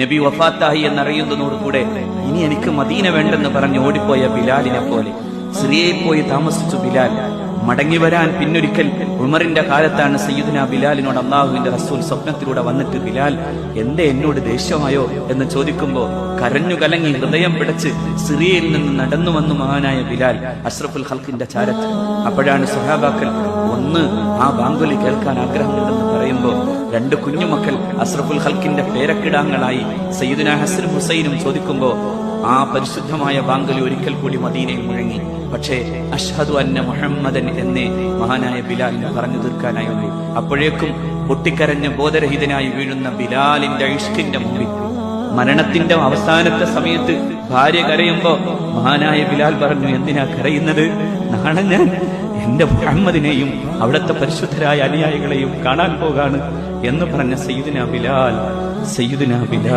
നബി വഫാത്തായി എന്നറിയുന്നതോടുകൂടെ ഇനി എനിക്ക് മദീന വേണ്ടെന്ന് പറഞ്ഞ് ഓടിപ്പോയ ബിലാലിനെ പോലെ സിറിയയിൽ പോയി താമസിച്ചു ബിലാൽ. മടങ്ങി വരാൻ പിന്നൊരിക്കൽ ഉമറിന്റെ കാലത്താണ് സയ്യിദ്ന ബിലാലിനോട് അള്ളാഹുവിന്റെ റസൂൽ സ്വപ്നത്തിലൂടെ വന്നിട്ട് ബിലാൽ എന്റെ എന്നോട് ദേഷ്യമായോ? എന്ന് ചോദിക്കുമ്പോൾ കരഞ്ഞു കലങ്ങി ഹൃദയം പിടച്ച് സിറിയയിൽ നിന്ന് നടന്നു വന്നു മഹാനായ ബിലാൽ അഷ്റഫുൽ ഹൽക്കിന്റെ ചാരത്ത്. അപ്പോഴാണ് സുഹാബാക്കൽ ഒന്ന് ആ ബാങ്കുലി കേൾക്കാൻ ആഗ്രഹമുണ്ടെന്ന് പറയുമ്പോൾ രണ്ട് കുഞ്ഞുമക്കൾ അസ്രഫുൽ ഹൽക്കിന്റെ പേരക്കിടാങ്ങളായി സയ്യിദുന ഹസനും ഹുസൈനും ചോദിക്കുമ്പോൾ ആ പരിശുദ്ധമായ ബാങ്കുലി ഒരിക്കൽ കൂടി മദീനയിൽ മുഴങ്ങി. പക്ഷേ അഷ്ഹദു അന്ന മുഹമ്മദൻ എന്നേ മഹാനായ ബിലാലിന് പറഞ്ഞു തീർക്കാനായുള്ളൂ അപ്പോഴേക്കും പൊട്ടിക്കരഞ്ഞ് ബോധരഹിതനായി വീഴുന്ന ബിലാലിന്റെ ഇഷ്കിന്റെ മുമ്പിൽ. മരണത്തിന്റെ അവസാനത്തെ സമയത്ത് ഭാര്യ കരയുമ്പോ മഹാനായ ബിലാൽ പറഞ്ഞു എന്തിനാ കരയുന്നത്? നാളെ ഞാൻ എന്റെ മുഹമ്മദിനെയും അവിടുത്തെ പരിശുദ്ധരായ അനുയായികളെയും കാണാൻ പോകാണ് എന്ന് പറഞ്ഞ സയ്യിദുന ബിലാൽ. സയ്യിദുന ബിലാൽ.